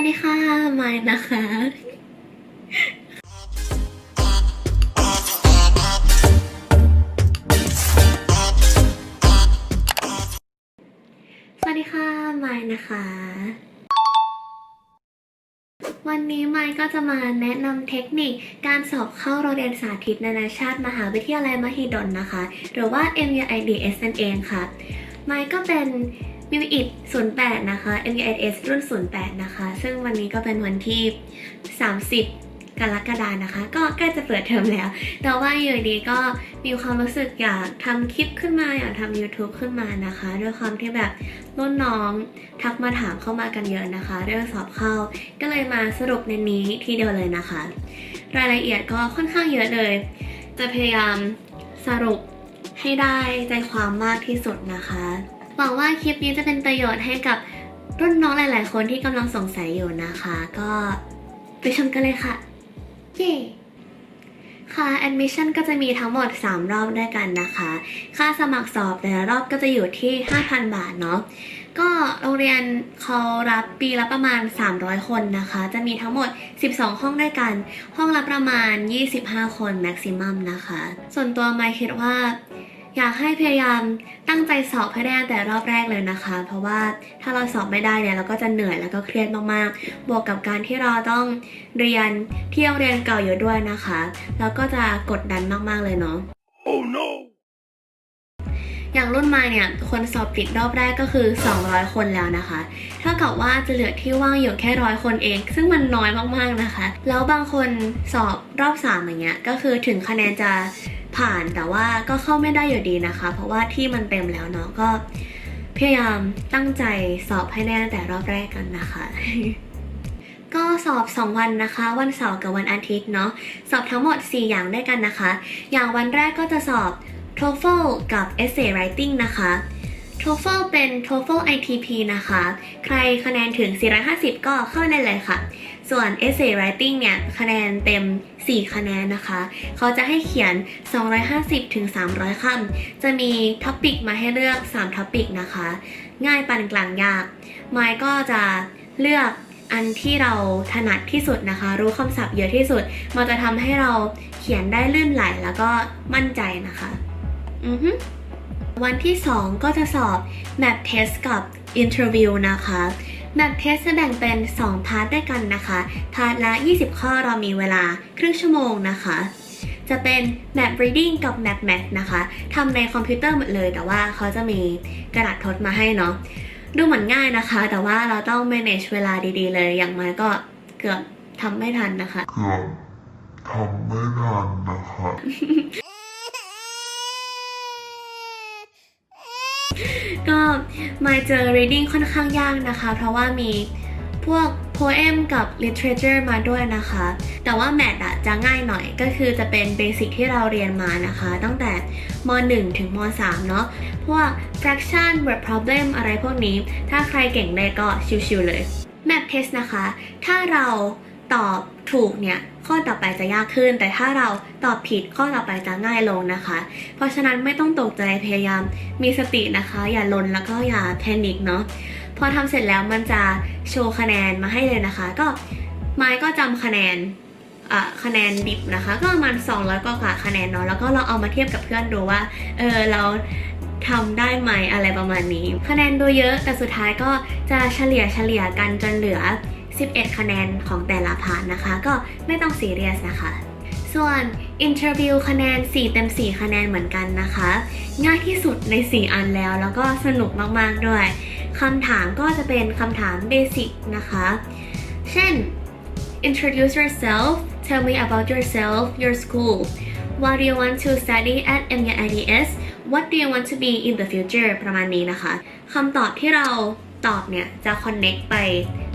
วัสดีค่ะมายนะคะ สวัสดีค่ะมายนะคะ วันนี้มายก็จะมาแนะนำเทคนิคการสอบเข้าโรงเรียนสาธิตนานาชาติ มหาวิทยาลัยมหิดลนะคะ หรือว่า MUIDS นั่นเองค่ะมายก็เป็น m u i t 08 นะคะ MUIS รุ่น 08 นะคะ ซึ่งวันนี้ก็เป็นวันที่ 30 กรกฎานะคะ ก็ใกล้จะเปิดเทอมแล้ว แต่ว่าอยู่ดีก็มีความรู้สึกอยากทำคลิปขึ้นมา อยากทำ YouTube ขึ้นมานะคะ ด้วยความที่แบบรุ่นน้องทักมาถามเข้ามากันเยอะนะคะ เรื่องสอบเข้า ก็เลยมาสรุปในนี้ทีเดียวเลยนะคะ รายละเอียดก็ค่อนข้างเยอะเลย จะพยายามสรุปให้ได้ใจความมากที่สุดนะคะ หวังว่าคลิปนี้จะเป็นประโยชน์ให้กับรุ่นน้องหลาย ๆ คนที่กำลังสงสัยอยู่นะคะ ก็ไปชมกันเลยค่ะ เย้ค่ะ admission ก็จะมีทั้งหมด 3 รอบด้วยกันนะคะ ค่าสมัครสอบแต่ละรอบก็จะอยู่ที่ 5,000 บาทเนาะ ก็โรงเรียนเขารับปีละประมาณ 300 คนนะคะ จะมีทั้งหมด 12 ห้องด้วยกัน ห้องละประมาณ 25 คน maximum นะคะ ส่วนตัวไมค์คิดว่า อยากให้พยายามตั้งใจสอบให้ได้ตั้งแต่รอบแรกเลยนะคะ เพราะว่าถ้าเราสอบไม่ได้เนี่ยเราก็จะเหนื่อยแล้วก็เครียดมากๆ บวกกับการที่เราต้องเรียนที่โรงเรียนเก่าอยู่ด้วยนะคะ แล้วก็จะกดดันมากๆเลยเนาะ Oh no! อย่างรุ่นมาเนี่ย คนสอบติดรอบแรกก็คือ 200 คนแล้วนะคะ เท่ากับว่าจะเหลือที่ว่างอยู่แค่ร้อยคนเอง ซึ่งมันน้อยมากๆนะคะ แล้วบางคนสอบรอบ3อย่างเงี้ย ก็คือถึงคะแนนจะ ผ่านแต่ว่าก็เข้าไม่ได้อยู่ดีนะคะ เพราะว่าที่มันเต็มแล้วเนาะก็พยายามตั้งใจสอบให้แน่ตั้งแต่รอบแรกกันนะคะ ก็สอบ 2 วันนะคะ วันเสาร์กับวันอาทิตย์เนาะสอบทั้งหมด 4 อย่างด้วยกันนะคะ อย่างวันแรกก็จะสอบ TOEFL กับ Essay Writing นะคะ TOEFL เป็น TOEFL ITP นะคะ ใครคะแนนถึง 450 ก็เข้าได้เลยค่ะ ส่วน Essay Writing เนี่ย คะแนนเต็ม 4 คะแนนนะคะ เขาจะให้เขียน 250ถึง300 คำ จะมีท็อปิกมาให้เลือก 3 ท็อปิกนะคะ ง่ายปานกลางยากไมค์ก็จะเลือกอันที่เราถนัดที่สุดนะคะ รู้คำศัพท์เยอะที่สุด มันจะทำให้เราเขียนได้ลื่นไหลแล้วก็มั่นใจนะคะ อือฮึ วันที่ 2 ก็จะสอบ map test กับ interview นะคะ map test จะแบ่งเป็น 2 พาร์ทด้วยกันนะคะ พาร์ทละ 20 ข้อเรามีเวลาครึ่งชั่วโมงนะคะ จะเป็น map reading กับ map math นะคะทำในคอมพิวเตอร์หมดเลย แต่ว่าเขาจะมีกระดาษทดมาให้เนาะดูเหมือนง่ายนะคะ แต่ว่าเราต้อง manage เวลาดีๆ เลยอย่างมากก็เกือบทำไม่ทันนะคะเกือบทำไม่ทันนะคะ ก็มาเจอ reading ค่อนข้างยากนะคะ เพราะว่ามีพวก poem กับ literature มาด้วยนะคะ แต่ว่า math อะจะง่ายหน่อยก็คือจะเป็น basic ที่เราเรียนมานะคะ ตั้งแต่ม .1 ถึงม .3 เนาะ พวก fraction word problem อะไรพวกนี้ ถ้าใครเก่งได้ก็ชิวๆเลย map test นะคะ ถ้าเราตอบ ถูกเนี่ยข้อต่อไปจะยากขึ้น แต่ถ้าเราตอบผิดข้อต่อไปจะง่ายลงนะคะ เพราะฉะนั้นไม่ต้องตกใจพยายามมีสตินะคะ อย่าลนแล้วก็อย่าแพนิคเนาะพอทำเสร็จแล้วมันจะโชว์คะแนนมาให้เลยนะคะ ก็ไม้ก็จำคะแนนคะแนนดิบนะคะ ก็ประมาณ 200กว่าคะแนนเนาะแล้วก็เราเอามาเทียบกับเพื่อนดูว่าเออเราทำได้ไหมอะไรประมาณนี้ คะแนนดูเยอะแต่สุดท้ายก็จะเฉลี่ยเฉลี่ยกันจนเหลือ 11 คะแนนของแต่ละพาร์ทนะคะ ก็ไม่ต้องซีเรียสนะคะ ส่วน Interview คะแนน 4 เต็ม 4 คะแนนเหมือนกันนะคะ ง่ายที่สุดใน 4 อันแล้ว แล้วก็สนุกมาก ๆ ด้วยคำถามก็จะเป็นคำถามเบสิกนะคะ เช่น introduce yourself tell me about yourself your school what do you want to study at MUIDS what do you want to be in the future ประมาณนี้นะคะคำตอบที่เราตอบเนี่ยจะ connect ไป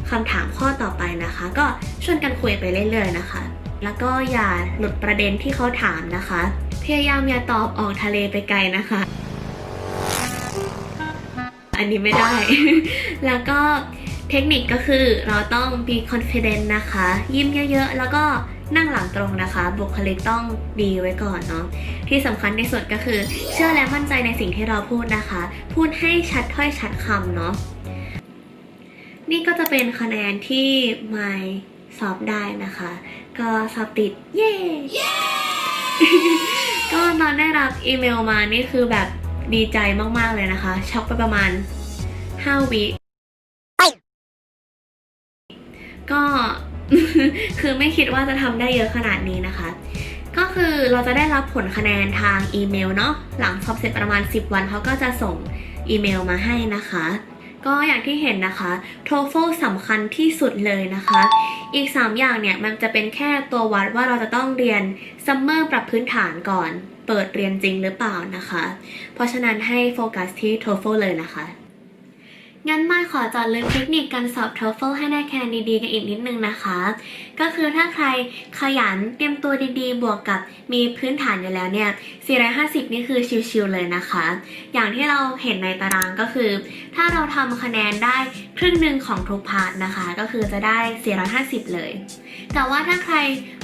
คำถามข้อต่อไปนะคะ ก็ชวนกันคุยไปเรื่อยๆนะคะ แล้วก็อย่าหลุดประเด็นที่เขาถามนะคะ พยายามอย่าตอบออกทะเลไปไกลนะคะ อันนี้ไม่ได้ แล้วก็เทคนิคก็คือเราต้อง be confident นะคะ ยิ้มเยอะๆ แล้วก็นั่งหลังตรงนะคะ บุคลิกต้องดีไว้ก่อนเนาะที่สำคัญที่สุดก็คือ เชื่อและมั่นใจในสิ่งที่เราพูดนะคะ พูดให้ชัดถ้อยชัดคำเนาะ นี่ก็จะเป็นคะแนนที่ไม่สอบได้นะคะ ก็สอบติด เย้ ก็ตอนได้รับอีเมลมานี่คือแบบดีใจมาก ๆ เลยนะคะ ช็อกไปประมาณ 5 วิก็คือไม่คิดว่าจะทำได้เยอะขนาดนี้นะคะ ก็คือเราจะได้รับผลคะแนนทางอีเมลเนาะหลังสอบเสร็จประมาณ 10 วันเขาก็จะส่งอีเมลมาให้นะคะ ก็อย่างที่เห็นนะคะ TOEFL สำคัญที่สุดเลยนะคะ อีก 3 อย่างเนี่ย มันจะเป็นแค่ตัววัดว่าเราจะต้องเรียนซัมเมอร์ปรับพื้นฐานก่อน เปิดเรียนจริงหรือเปล่านะคะ เพราะฉะนั้นให้โฟกัสที่ TOEFL เลยนะคะ งั้นมาขอจอดลึกเทคนิคการสอบ TOEFL ให้ได้คะแนนดีๆกันอีกนิดนึงนะคะ ก็คือถ้าใครขยันเตรียมตัวดีๆ บวกกับมีพื้นฐานอยู่แล้วเนี่ย 450 นี่คือชิวๆเลยนะคะ อย่างที่เราเห็นในตารางก็คือ ถ้าเราทำคะแนนได้ครึ่งหนึ่งของทุกพาร์ทนะคะ ก็คือจะได้ 450 เลย แต่ว่าถ้าใคร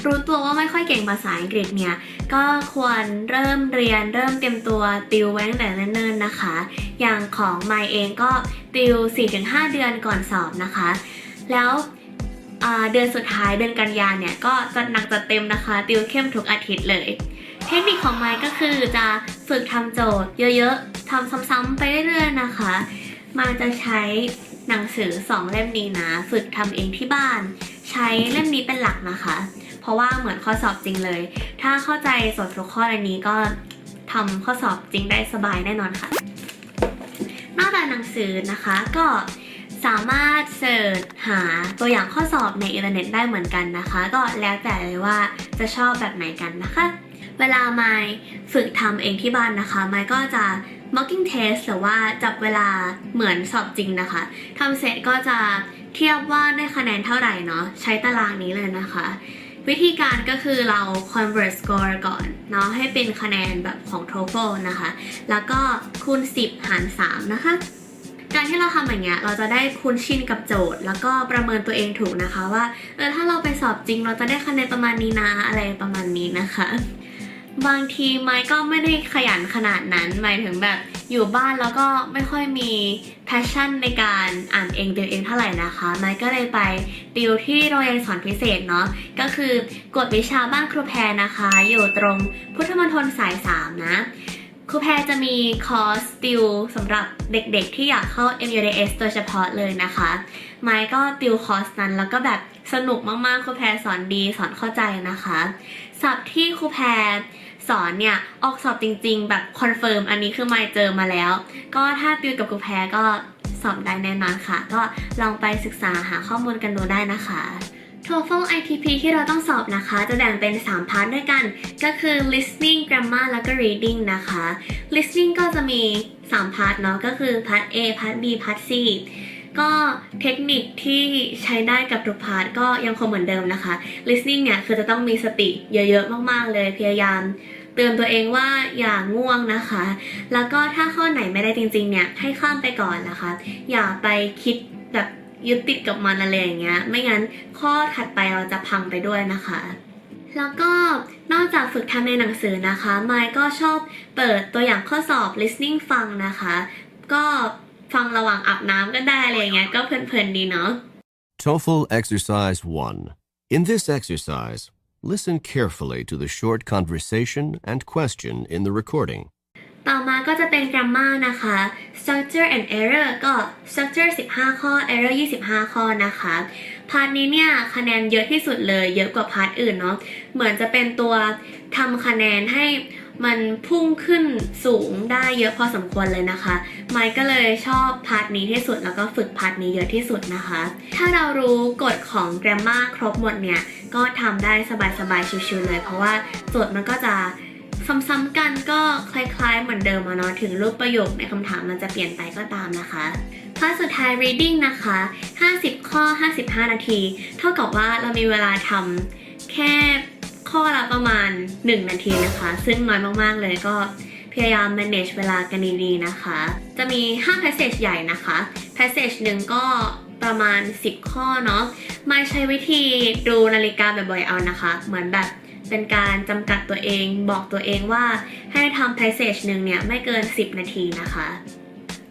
รู้ตัวว่าไม่ค่อยเก่งภาษาอังกฤษเนี่ย ก็ควรเริ่มเรียนเริ่มเตรียมตัวติวไว้ตั้งแต่เนิ่นๆนะคะ อย่างของไมเองก็ติว 4-5 เดือนก่อนสอบนะคะ แล้วเดือนสุดท้ายเดือนกันยาเนี่ยก็จัดหนักจัดเต็มนะคะ ติวเข้มทุกอาทิตย์เลย เทคนิคของไมค์ก็คือจะฝึกทำโจทย์เยอะๆทำซ้ำๆไปเรื่อยๆนะคะมาจะใช้หนังสือ2เล่มนี้นะ ฝึกทำเองที่บ้าน ใช้เล่มนี้เป็นหลักนะคะ เพราะว่าเหมือนข้อสอบจริงเลย ถ้าเข้าใจสดทุกข้อในนี้ก็ทำข้อสอบจริงได้สบายแน่นอนค่ะ หนังสือนะคะ ก็สามารถเสิร์ชหาตัวอย่างข้อสอบในอินเทอร์เน็ตได้เหมือนกันนะคะ ก็แล้วแต่เลยว่าจะชอบแบบไหนกันนะคะ เวลาไมค์ฝึกทำเองที่บ้านนะคะ ไมค์ก็จะ mocking test หรือว่าจับเวลาเหมือนสอบจริงนะคะทำเสร็จก็จะเทียบว่าได้คะแนนเท่าไหร่เนาะใช้ตารางนี้เลยนะคะ วิธีการก็คือเรา convert score ก่อนเนาะให้เป็นคะแนนแบบของ TOEFL นะคะ แล้วก็คูณ 10 หาร 3 นะคะ การที่เราทำอย่างเงี้ยเราจะได้คุ้นชินกับโจทย์ แล้วก็ประเมินตัวเองถูกนะคะว่าเออถ้าเราไปสอบจริง เราจะได้คะแนนประมาณนี้นะอะไรประมาณนี้นะคะ บางทีไม้ก็ไม่ได้ขยันขนาดนั้นหมายถึงแบบอยู่บ้านแล้วก็ไม่ค่อยมี passion ในการอ่านเองติวเองเท่าไหร่นะคะไม้ก็เลยไปติวที่โรงเรียนสอนพิเศษเนาะก็คือกฎวิชาบ้านครูแพรนะคะ อยู่ตรงพุทธมณฑลสาย 3 นะ ครูแพรจะมีคอร์สติวสำหรับเด็กๆ ที่อยากเข้า MUDS โดยเฉพาะเลยนะคะไม้ก็ติวคอร์สนั้นแล้วก็แบบสนุกมากๆครูแพรสอนดีสอนเข้าใจนะคะศัพท์ที่ครูแพรสอนเนี่ยออกสอบจริงๆ แบบคอนเฟิร์มอันนี้คือไม่เจอมาแล้ว ก็ถ้าติวกับครูแพรก็สอบได้แน่นอนค่ะ ก็ลองไปศึกษาหาข้อมูลกันดูได้นะคะ TOEFL ITP ที่เราต้องสอบนะคะ จะแบ่งเป็น 3 พาร์ทด้วยกัน ก็คือ listening grammar แล้วก็ reading นะคะ listening ก็จะมี 3 พาร์ทเนาะก็คือพาร์ท A พาร์ท B พาร์ท C ก็เทคนิคที่ใช้ได้กับทุกพาร์ทก็ยังคงเหมือนเดิมนะคะ listening เนี่ยคือจะต้องมีสติเยอะๆ มากๆ เลยพยายามเตือนตัวเองว่าอย่าง่วงนะคะ แล้วก็ถ้าข้อไหนไม่ได้จริงๆ เนี่ยให้ข้ามไปก่อนนะคะ อย่าไปคิดแบบ ยึดติดกับมันอะไรอย่างเงี้ย ไม่งั้นข้อถัดไปเราจะพังไปด้วยนะคะ แล้วก็นอกจากฝึกทำในหนังสือนะคะไมค์ก็ชอบเปิดตัวอย่างข้อสอบ listening ฟังนะคะ ก็ฟังระหว่างอาบน้ำก็ได้อะไรเงี้ยก็เพลินๆดีเนาะ TOEFL Exercise 1. In this exercise, listen carefully to the short conversation and question in the recording. ต่อมาก็จะเป็น grammar นะคะ structure and error ก็ structure 15 ข้อ error 25 ข้อนะคะ พาร์ทนี้เนี่ยคะแนนเยอะที่สุดเลย เยอะกว่าพาร์ทอื่นเนาะ เหมือนจะเป็นตัวทำคะแนนให้มันพุ่งขึ้นสูงได้เยอะพอสมควรเลยนะคะ ไมค์ก็เลยชอบพาร์ทนี้ที่สุดแล้วก็ฝึกพาร์ทนี้เยอะที่สุดนะคะ ถ้าเรารู้กฎของ grammar ครบหมดเนี่ย ก็ทำได้สบายๆชิวๆเลย เพราะว่าโจทย์มันก็จะ ซ้ำๆกันก็คล้ายๆ เหมือนเดิมอะเนาะถึงรูปประโยคในคำถามมันจะเปลี่ยนไปก็ตามนะคะพาร์ทสุดท้าย reading นะคะ 50 ข้อ 55 นาที เท่ากับว่าเรามีเวลาทำแค่ข้อละประมาณ 1 นาทีนะคะ ซึ่งน้อยมากๆเลยก็พยายาม manage เวลากันดีๆนะคะ จะมี 5 passage ใหญ่นะคะ passage หนึ่งก็ประมาณ 10 ข้อเนาะ ไม่ใช้วิธีดูนาฬิกาบ่อยๆเอานะคะ เหมือนแบบ เป็นการจำกัดตัวเองบอกตัวเองว่าให้ทำ passage หนึ่งเนี่ยไม่เกิน 10 นาทีนะคะ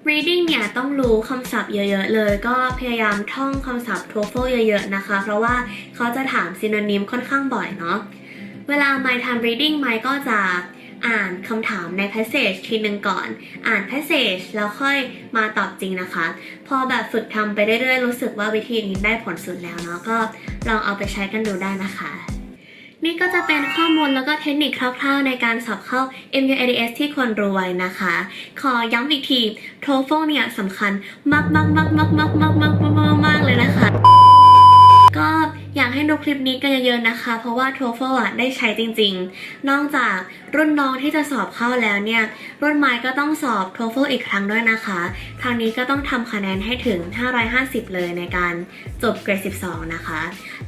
reading เนี่ยต้องรู้คำศัพท์เยอะ ๆ เลย ก็พยายามท่องคำศัพท์ TOEFL เยอะ ๆ นะคะ เพราะว่าเขาจะถาม synonym ค่อนข้างบ่อยเนาะ เวลาไม่ทำ reading ไม่ก็จะอ่านคำถามใน passage ทีหนึ่งก่อน อ่าน passage แล้วค่อยมาตอบจริงนะคะ พอแบบฝึกทำไปเรื่อยๆ รู้สึกว่าวิธีนี้ได้ผลสุดแล้วเนาะ ก็ลองเอาไปใช้กันดูได้นะคะ นี่ก็จะเป็นข้อมูลแล้วก็เทคนิคคร่าวๆ ในการสอบเข้า MUADS ที่ควรรู้ไว้นะคะ ขอย้ำอีกที TOEFL เนี่ยสำคัญมากๆๆๆๆๆๆๆๆๆเลยนะคะ ก็อยากให้ดูคลิปนี้กันเยอะๆนะคะ เพราะว่า TOEFL อะได้ใช้จริงๆ นอกจากรุ่นน้องที่จะสอบเข้าแล้วเนี่ย รุ่นไม้ก็ต้องสอบ TOEFL อีกครั้งด้วยนะคะ ทางนี้ก็ต้องทำคะแนนให้ถึง 550 เลยในการจบเกรด 12 นะคะ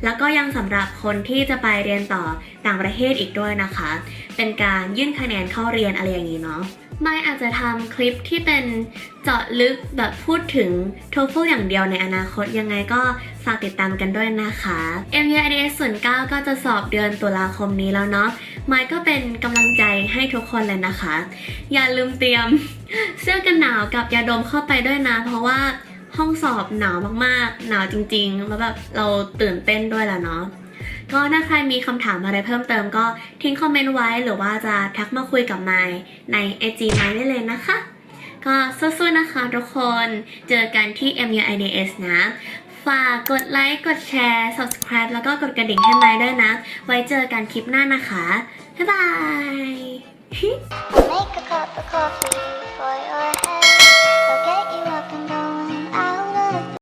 แล้วก็ยังสำหรับคนที่จะไปเรียนต่อต่างประเทศอีกด้วยนะคะ เป็นการยื่นคะแนนเข้าเรียนอะไรอย่างนี้เนาะไม่อาจจะทำคลิปที่เป็นเจาะลึกแบบพูดถึง TOEFL อย่างเดียวในอนาคตยังไงก็ฝากติดตามกันด้วยนะคะ MUIDS ส่วน9ก็จะสอบเดือนตุลาคมนี้แล้วเนาะไมค์ก็เป็นกำลังใจให้ทุกคนเลยนะคะ อย่าลืมเตรียมเสื้อกันหนาวกับยาดมเข้าไปด้วยนะ เพราะว่า ห้องสอบหนาวมากๆ หนาวจริงๆ แล้วแบบเราตื่นเต้นด้วยแหละเนาะก็ถ้าใครมีคำถามอะไรเพิ่มเติมก็ทิ้งคอมเมนต์ไว้หรือว่าจะทักมาคุยกับไมค์ใน IG ไมค์ได้เลยนะคะ ก็สู้ๆนะคะทุกคนเจอกันที่ MUIDS นะ ฝากกดไลค์กดแชร์ subscribe แล้วก็กดกระดิ่งให้ไมค์ด้วยนะ ไว้เจอกันคลิปหน้านะคะ บ๊ายบาย make a cup of coffee for your head. Okay,